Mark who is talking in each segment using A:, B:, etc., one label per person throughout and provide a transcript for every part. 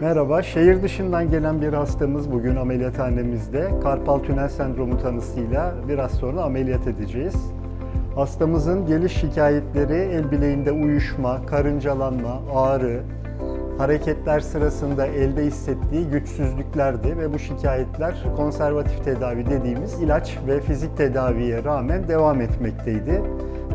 A: Merhaba, şehir dışından gelen bir hastamız bugün ameliyathanemizde. Karpal tünel sendromu tanısıyla biraz sonra ameliyat edeceğiz. Hastamızın geliş şikayetleri el bileğinde uyuşma, karıncalanma, ağrı, hareketler sırasında elde hissettiği güçsüzlüklerdi ve bu şikayetler konservatif tedavi dediğimiz ilaç ve fizik tedaviye rağmen devam etmekteydi.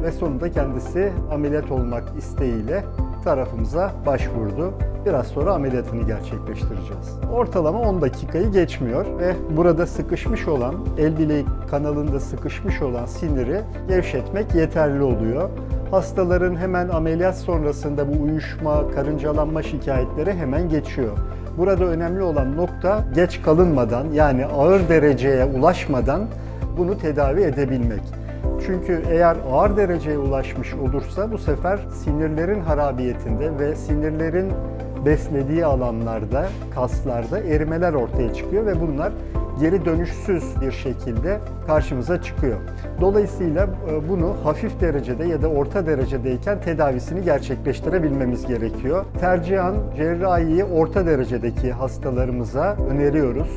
A: Ve sonunda kendisi ameliyat olmak isteğiyle tarafımıza başvurdu. Biraz sonra ameliyatını gerçekleştireceğiz. Ortalama 10 dakikayı geçmiyor ve burada sıkışmış olan, el bileği kanalında sıkışmış olan siniri gevşetmek yeterli oluyor. Hastaların hemen ameliyat sonrasında bu uyuşma, karıncalanma şikayetleri hemen geçiyor. Burada önemli olan nokta geç kalınmadan yani ağır dereceye ulaşmadan bunu tedavi edebilmek. Çünkü eğer ağır dereceye ulaşmış olursa bu sefer sinirlerin harabiyetinde ve sinirlerin beslediği alanlarda, kaslarda erimeler ortaya çıkıyor ve bunlar geri dönüşsüz bir şekilde karşımıza çıkıyor. Dolayısıyla e, bunu hafif derecede ya da orta derecedeyken tedavisini gerçekleştirebilmemiz gerekiyor. Tercihan cerrahiyi orta derecedeki hastalarımıza öneriyoruz.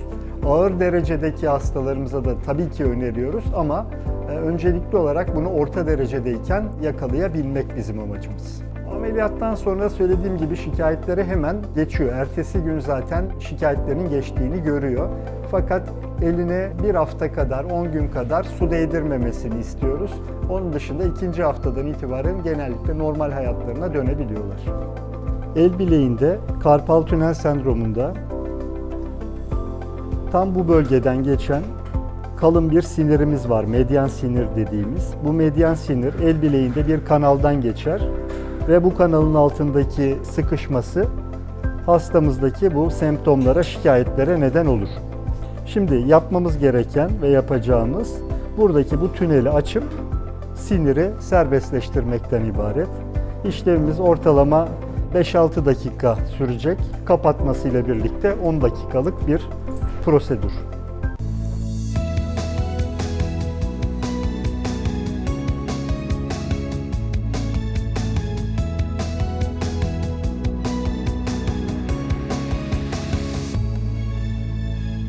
A: Ağır derecedeki hastalarımıza da tabii ki öneriyoruz ama öncelikli olarak bunu orta derecedeyken yakalayabilmek bizim amacımız. Ameliyattan sonra söylediğim gibi şikayetleri hemen geçiyor. Ertesi gün zaten şikayetlerin geçtiğini görüyor. Fakat eline bir hafta kadar, 10 gün kadar su değdirmemesini istiyoruz. Onun dışında ikinci haftadan itibaren genellikle normal hayatlarına dönebiliyorlar. El bileğinde karpal tünel sendromunda tam bu bölgeden geçen kalın bir sinirimiz var. Medyan sinir dediğimiz. Bu medyan sinir el bileğinde bir kanaldan geçer ve bu kanalın altındaki sıkışması hastamızdaki bu semptomlara, şikayetlere neden olur. Şimdi yapmamız gereken ve yapacağımız buradaki bu tüneli açıp siniri serbestleştirmekten ibaret. İşlemimiz ortalama 5-6 dakika sürecek. Kapatmasıyla birlikte 10 dakikalık bir prosedür.